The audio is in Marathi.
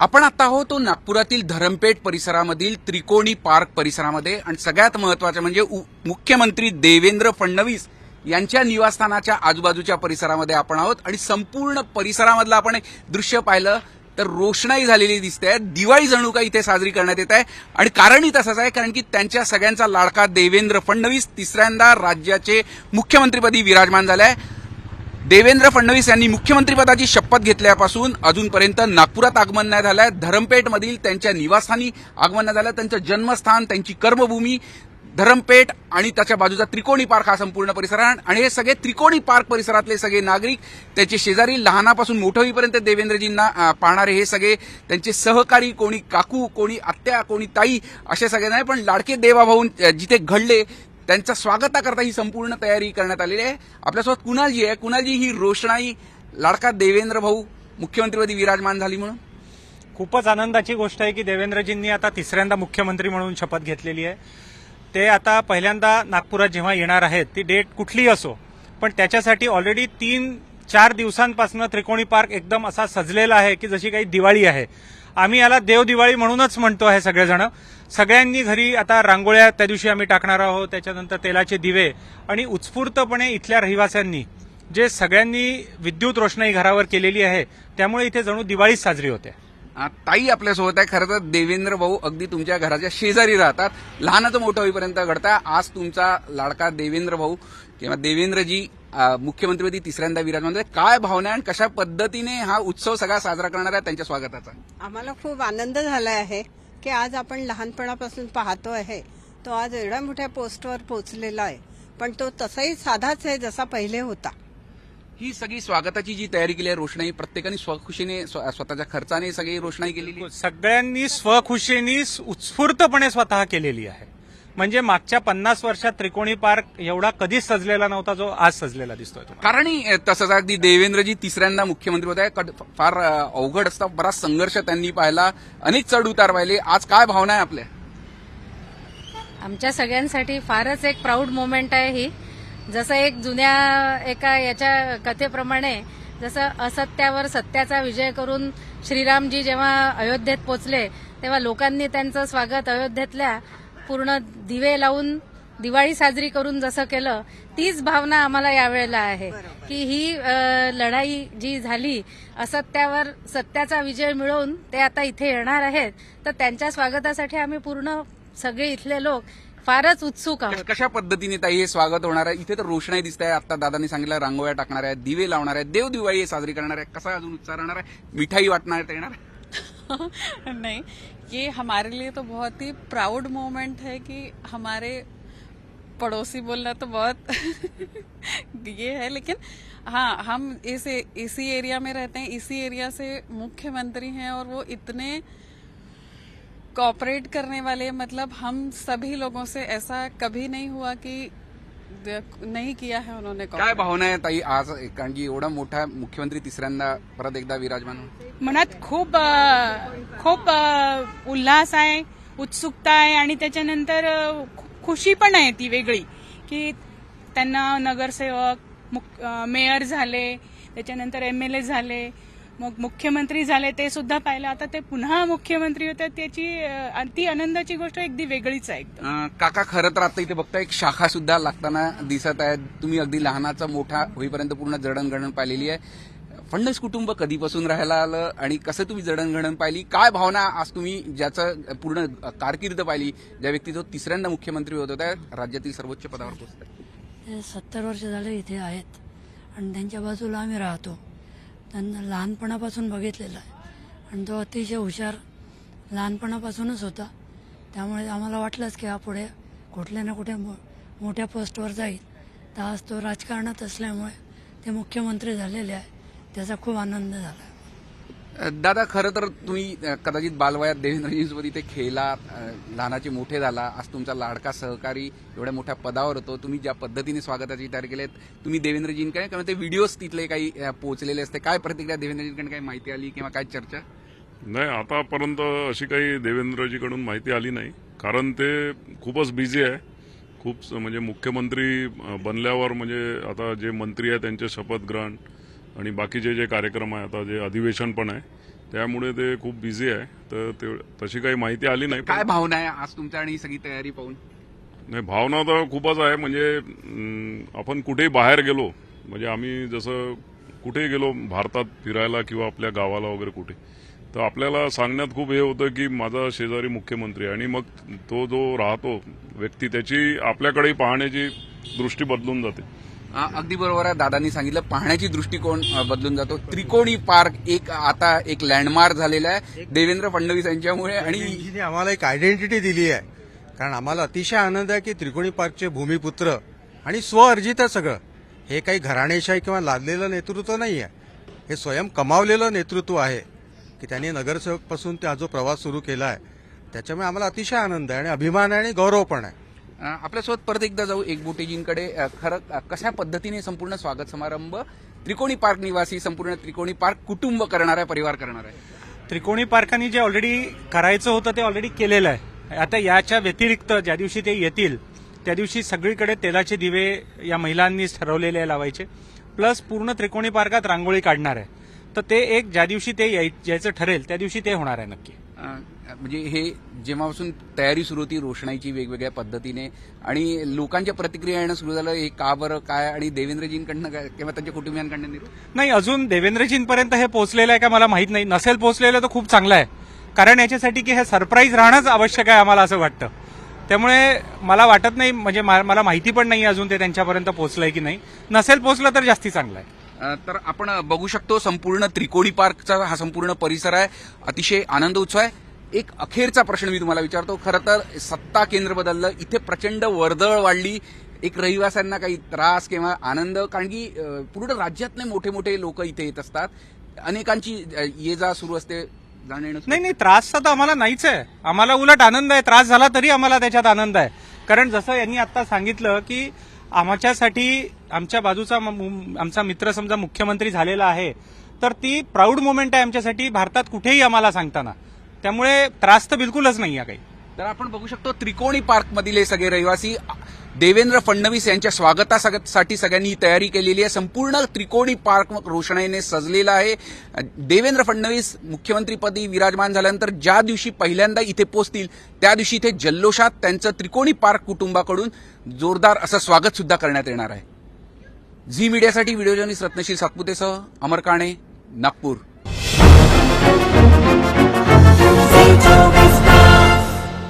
आपण आता आहोत तो नागपुरातील धरमपेठ परिसरामधील त्रिकोणी पार्क परिसरामध्ये. आणि सगळ्यात महत्वाचं म्हणजे उ- मुख्यमंत्री देवेंद्र फडणवीस यांच्या निवासस्थानाच्या आजूबाजूच्या परिसरामध्ये आपण आहोत. आणि संपूर्ण परिसरामधलं आपण दृश्य पाहिलं तर रोषणाई झालेली दिसते. दिवाळी जणू का इथे साजरी करण्यात येत आहे. आणि कारणही तसंच आहे कारण की त्यांच्या सगळ्यांचा लाडका देवेंद्र फडणवीस तिसऱ्यांदा राज्याचे मुख्यमंत्रीपदी विराजमान झाला आहे. देवेंद्र फडणवीस यांनी मुख्यमंत्रीपदाची शपथ घेतल्यापासून अजूनपर्यंत नागपुरात आगमन नाही झालंय. धरमपेठमधील त्यांच्या निवासस्थानी आगमन नाही झालं. त्यांचं जन्मस्थान त्यांची कर्मभूमी धरमपेठ आणि त्याच्या बाजूचा त्रिकोणी पार्क हा संपूर्ण परिसर आहे. आणि हे सगळे त्रिकोणी पार्क परिसरातले सगळे नागरिक त्याचे शेजारी लहानापासून मोठं होईपर्यंत देवेंद्रजींना पाहणारे हे सगळे त्यांचे सहकारी कोणी काकू कोणी आत्या कोणी ताई असे सगळे नाही पण लाडके देवाभाऊन जिथे घडले त्यांच्या स्वागताकरता ही संपूर्ण तयारी करण्यात आलेली आहे. आपल्यासोबत कुणालजी आहे? कुणालजी ही रोषणाई लाडका देवेंद्र भाऊ मुख्यमंत्रीपदी विराजमान झाली म्हणून? खूपच आनंदाची गोष्ट आहे की देवेंद्रजींनी आता तिसऱ्यांदा मुख्यमंत्री म्हणून शपथ घेतलेली आहे. ते आता पहिल्यांदा नागपुरात जेव्हा येणार आहेत ती डेट कुठलीही असो पण त्याच्यासाठी ऑलरेडी तीन चार दिवसांपासून त्रिकोणी पार्क एकदम असा सजलेला आहे की जशी काही दिवाळी आहे. आम्ही याला देवदिवाळी म्हणूनच म्हणतो आहे सगळेजण. सगळ्यांनी घरी आता रांगोळ्या त्या दिवशी आम्ही टाकणार आहोत त्याच्यानंतर तेलाचे दिवे आणि उत्स्फूर्तपणे इथल्या रहिवाशांनी जे सगळ्यांनी विद्युत रोषणाई घरावर केलेली आहे त्यामुळे इथे जणू दिवाळीच साजरी होते. ताई आपल्यासोबत आहे. खरं तर देवेंद्र भाऊ अगदी तुमच्या घराच्या शेजारी राहतात. लहानाचं मोठं होईपर्यंत घडता. आज तुमचा लाडका देवेंद्र भाऊ किंवा देवेंद्रजी मुख्यमंत्रीपदी तिसऱ्यांदा विराजमान झाले. काय भावना आणि कशा पद्धतीने हा उत्सव सगळा साजरा करणार आहे त्यांच्या स्वागताचा? आम्हाला खूप आनंद झाला आहे की आज आपण लहानपणापासून पाहतो आहे. तो आज एवढ्या मोठ्या पोस्टवर पोहोचलेला आहे. पण तो तसाही साधाच आहे जसा पहिले होता. ही सगळी स्वागताची जी तयारी केली आहे रोषणाई प्रत्येकाने स्वखुशीने स्व- स्वतःच्या खर्चाने सगळी रोषणाई केलेली आहे. सगळ्यांनी स्वखुशीनी उत्स्फूर्तपणे स्वतः केलेली आहे. म्हणजे मागच्या पन्नास वर्षात त्रिकोणी पार्क एवढा कधीच सजलेला नव्हता जो आज सजलेला दिसतोय अ, तसंच अगदी देवेंद्रजी तिसऱ्यांदा मुख्यमंत्री होत. आहे फार अवघड असता. बराच संघर्ष त्यांनी पाहिला. अनेक चढ उतार पाहिले. आज काय भावना आहे आपल्या? आमच्या सगळ्यांसाठी फारच एक प्राऊड मोमेंट आहे ही. जसं एक जुन्या एका याच्या कथेप्रमाणे जसं असत्यावर सत्याचा विजय करून श्रीरामजी जेव्हा अयोध्येत पोचले तेव्हा लोकांनी त्यांचं स्वागत अयोध्येतल्या पूर्ण दिवे लावून दिवाळी साजरी करून जसं केलं तीच भावना आम्हाला यावेळेला आहे. की ही लढाई जी झाली असत्यावर सत्याचा विजय मिळवून ते आता इथे येणार आहेत. तर त्यांच्या स्वागतासाठी आम्ही पूर्ण सगळे इथले लोक फारच उत्सुक आहोत. कशा पद्धतीने ताई हे स्वागत होणार आहे? इथे तर रोषणाई दिसत आहे आता दादांनी सांगितलं रांगोळ्या टाकणार आहेत दिवे लावणार आहेत देव दिवाळी साजरी करणार आहे कसा अजून उत्साह राहणार आहे? मिठाई वाटणार आहे येणार? नहीं, ये हमारे लिए तो बहुत ही प्राउड मोमेंट है कि हमारे पड़ोसी बोलना तो बहुत ये है, लेकिन हाँ हम इस, इसी एरिया में रहते हैं, इसी एरिया से मुख्यमंत्री हैं और वो इतने कॉपरेट करने वाले मतलब हम सभी लोगों से ऐसा कभी नहीं हुआ कि नहीं किया है उन्होंने काय. भावना आहे ताई आज कारण की एवढा मोठा मुख्यमंत्री तिसऱ्यांदा परत एकदा विराजमान. मनात खूप खूप उल्हास आहे उत्सुकता आहे आणि त्याच्यानंतर खुशी पण आहे ती वेगळी की त्यांना नगरसेवक मेयर झाले त्याच्यानंतर एम एल ए झाले मग मुख्यमंत्री झाले ते सुद्धा पाहिलं. आता ते पुन्हा मुख्यमंत्री होतात त्याची ती आनंदाची गोष्ट अगदी वेगळीच आहे काका खरं तर आता इथे बघता एक शाखा सुद्धा लागताना दिसत आहे. तुम्ही अगदी लहानाचा मोठा होईपर्यंत पूर्ण जडणघडण पाहिलेली आहे. फडणवीस कुटुंब कधीपासून राहायला आलं आणि कसं तुम्ही जडणघडण पाहिली? काय भावना आज तुम्ही ज्याचं पूर्ण कारकीर्द पाहिली ज्या व्यक्ती जो तिसऱ्यांदा मुख्यमंत्री होत होता राज्यातील सर्वोच्च पदावर पोहोचतात ते सत्तर वर्ष झाले इथे आहेत. आणि त्यांच्या बाजूला आम्ही राहतो. त्यांना लहानपणापासून बघितलेलं आहे. आणि तो अतिशय हुशार लहानपणापासूनच होता. त्यामुळे आम्हाला वाटलंच की हा पुढे कुठल्या ना कुठे मो मोठ्या पोस्टवर जाईल. तर आज तो राजकारणात असल्यामुळे ते मुख्यमंत्री झालेले आहे. त्याचा खूप आनंद झाला. दादा खरं तर तुम्ही कदाचित बालवयात देवेंद्रजींसोबत इथे खेळला लहानाचे मोठे झाला आज तुमचा लाडका सहकारी एवढ्या मोठ्या पदावर होतो तुम्ही ज्या पद्धतीने स्वागताची तयार केली तुम्ही देवेंद्रजींकडे किंवा ते व्हिडिओज तिथले काही पोहोचलेले असते काय प्रतिक्रिया देवेंद्रजींकडे काही माहिती आली किंवा काय चर्चा? नाही आतापर्यंत अशी काही देवेंद्रजीकडून माहिती आली नाही कारण ते खूपच बिझी आहे. खूप स- म्हणजे मुख्यमंत्री बनल्यावर म्हणजे आता जे मंत्री आहे त्यांचे शपथग्रहण आणि बाकीचे जे कार्यक्रम आहे आता जे अधिवेशन पण आहे त्यामुळे ते खूप बिझी आहे. तर ते तशी काही माहिती आली नाही काय भावना आहे आज तुमच्या आणि सगळी तयारी पाहून? नाही भावना तर खूपच आहे. म्हणजे अं, आपण कुठेही बाहेर गेलो म्हणजे आम्ही जसं कुठेही गेलो भारतात फिरायला किंवा आपल्या गावाला वगैरे कुठे तर आपल्याला सांगण्यात खूप हे होतं की माझा शेजारी मुख्यमंत्री आहे आणि मग तो जो राहतो व्यक्ती त्याची आपल्याकडे पाहण्याची दृष्टी बदलून जाते. अगदी बरोबर आहे. दादांनी सांगितलं पाहण्याची दृष्टिकोन बदलून जातो. त्रिकोणी पार्क एक आता एक लँडमार्क झालेला आहे. देवेंद्र फडणवीस यांच्यामुळे आणि हिने आम्हाला एक आयडेंटिटी दिली आहे. कारण आम्हाला अतिशय आनंद आहे की त्रिकोणी पार्कचे भूमिपुत्र आणि स्वअर्जित आहे सगळं. हे काही घराणेशाही किंवा लादलेलं नेतृत्व नाही आहे. हे स्वयं कमावलेलं नेतृत्व आहे की त्यांनी नगरसेवकपासून ते हा जो प्रवास सुरू केला आहे त्याच्यामुळे आम्हाला अतिशय आनंद आहे आणि अभिमान आहे आणि गौरव पण आहे. आपल्यासोबत परत एकदा जाऊ एकबोटेजींकडे अ, खरं कशा पद्धतीने संपूर्ण स्वागत समारंभ? त्रिकोणी पार्क निवासी संपूर्ण त्रिकोणी पार्क कुटुंब करणार आहे परिवार करणार आहे त्रिकोणी पार्कांनी जे ऑलरेडी करायचं होतं ते ऑलरेडी केलेलं आहे. आता याच्या व्यतिरिक्त ज्या दिवशी ते येतील त्या दिवशी सगळीकडे तेलाचे दिवे या महिलांनीच ठरवलेले आहे लावायचे. प्लस पूर्ण त्रिकोणी पार्कात रांगोळी काढणार आहे. तर ते एक ज्या दिवशी ते याय- यायचं ठरेल त्या दिवशी ते होणार आहे नक्की. म्हणजे हे जेव्हापासून तयारी सुरू होती रोषणाईची वेगवेगळ्या पद्धतीने आणि लोकांच्या प्रतिक्रिया येणं सुरू झालं हे का बरं काय आणि देवेंद्रजींकडनं काय किंवा त्यांच्या कुटुंबियांकडनं नाही? अजून देवेंद्रजींपर्यंत हे पोहोचलेलं आहे का मला माहीत नाही. नसेल पोहोचलेलं तर खूप चांगलं आहे. कारण याच्यासाठी की हे सरप्राईज राहणंच आवश्यक आहे आम्हाला असं वाटतं. त्यामुळे मला वाटत नाही म्हणजे मला माहिती पण नाही अजून ते त्यांच्यापर्यंत पोहोचलंय की नाही. नसेल पोहोचलं तर जास्ती चांगलं आहे. तर आपण बघू शकतो संपूर्ण त्रिकोणी पार्कचा हा संपूर्ण परिसर आहे. अतिशय आनंद उत्सव आहे. एक अखेरचा प्रश्न मी तुम्हाला विचारतो. खरं तर सत्ता केंद्र बदललं इथे प्रचंड वर्दळ वाढली. एक रहिवाशांना काही त्रास किंवा आनंद कारण की पूर्ण राज्यातले मोठे मोठे लोक इथे येत असतात. अनेकांची ये जा सुरू असते नाही नाही त्रासचा तर आम्हाला नाहीच आहे. आम्हाला उलट आनंद आहे त्रास झाला तरी आम्हाला त्याच्यात आनंद आहे. कारण जसं यांनी आता सांगितलं की आमच्यासाठी आमच्या बाजूचा आमचा मित्र समजा मुख्यमंत्री झालेला आहे तर ती प्राऊड मोमेंट आहे आमच्यासाठी. भारतात कुठेही आम्हाला सांगताना. त्यामुळे त्रास तर बिलकुलच नाही आहे काही. तर आपण बघू शकतो त्रिकोणी पार्क मधील हे सगळे रहिवासी देवेंद्र फडणवीस यांच्या स्वागतासाठी सगळ्यांनी ही तयारी केलेली आहे. संपूर्ण त्रिकोणी पार्क रोषणाईने सजलेला आहे. देवेंद्र फडणवीस मुख्यमंत्रीपदी विराजमान झाल्यानंतर ज्या दिवशी पहिल्यांदा इथे पोहोचतील त्या दिवशी इथे जल्लोषात त्यांचं त्रिकोणी पार्क कुटुंबाकडून जोरदार असं स्वागत सुद्धा करण्यात येणार आहे. झी मीडियासाठी व्हिडिओ जर्नलिस्ट रत्नशील सातपुतेसह अमर काणे नागपूर.